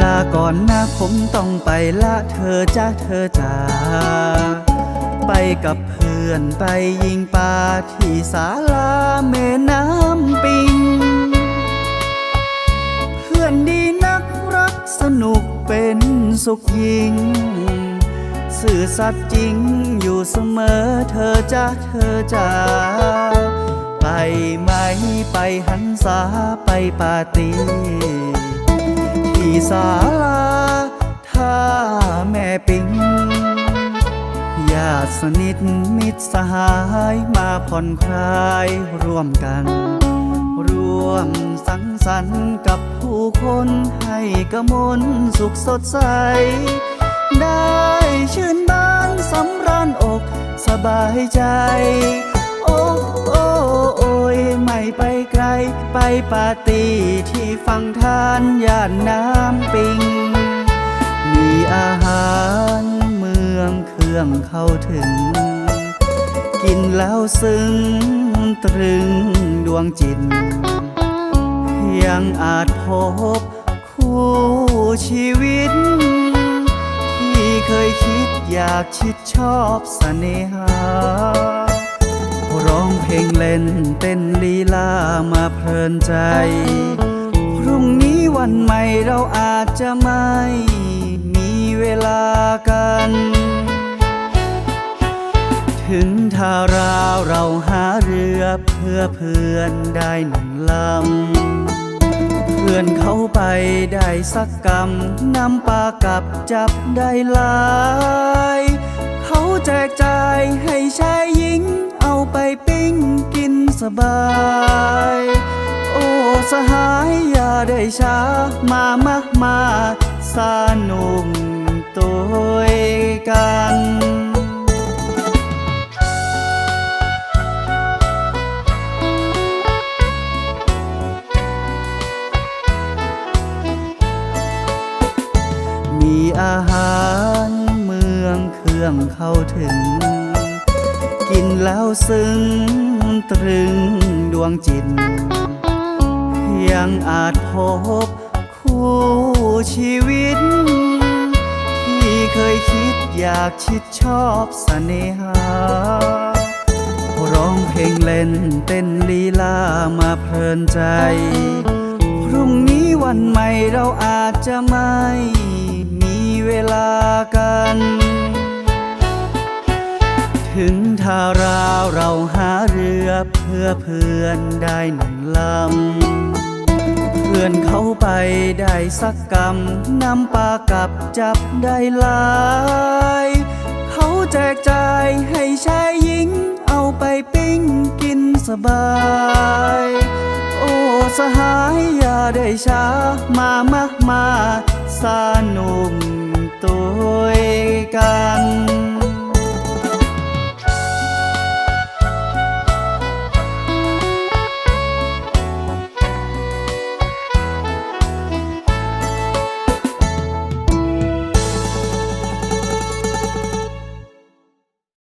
ราก่อนนะผมต้องไปละเธอจ้าเธอจ๋าไปกับเพื่อนไปยิงปลาที่ศาลาแม่น้ำปิง เพื่อนดีนักรักสนุกเป็นสุขยิง สื่อสัตย์จริงอยู่เสมอเธอจ้าเธอจ๋าไปไหมไปหันษาไปปาร์ตี้ ศาลาท่าแม่ปิงญาติสนิทมิตรสหายมาผ่อนคลายร่วมกัน ร่วมสังสรรค์กับผู้คนให้กระมลสุขสดใส ได้ชื่นบานสำราญอกสบายใจ ไปไกลไปปาร์ตี้ที่ฟังทานย่านน้ำปิง มีอาหารเมืองเครื่องเข้าถึง กินแล้วซึ้งตรึงดวงจิต ยังอาจพบคู่ชีวิต ที่เคยคิดอยากชิดชอบเสน่หา เพลงเล่นเต้นลีลามาเพลินใจ พรุ่งนี้วันใหม่เราอาจจะไม่มีเวลากัน ถึงท่าราวเราหาเรือเพื่อเพื่อนได้หนึ่งลำ เพื่อนเขาไปได้สักกำนำปลากับจับได้หลาย เขาแจกจ่ายให้ช สบาย โอ้สหายอย่าได้ช้า มามามาสนุกตัวกันมีอาหารเมืองเครื่องเข้าถึง กินแล้วซึ้ง ตรึงดวงจิตยังอาจพบคู่ชีวิต ที่เคยคิดอยากชิดชอบเสน่หา ร้องเพลงเล่นเต้นลีลามาเพลินใจ พรุ่งนี้วันใหม่เราอาจจะไม่มีเวลากัน ถึงท่าราวเราหาเรือเพื่อเพื่อนได้หนึ่งลำ เพื่อนเขาไปได้สักกำนำปลากับจับได้หลาย เขาแจกจ่ายให้ชายหญิง เอาไปปิ้งกินสบาย โอ้สหายอย่าได้ช้า มามามาสนุกตัวกัน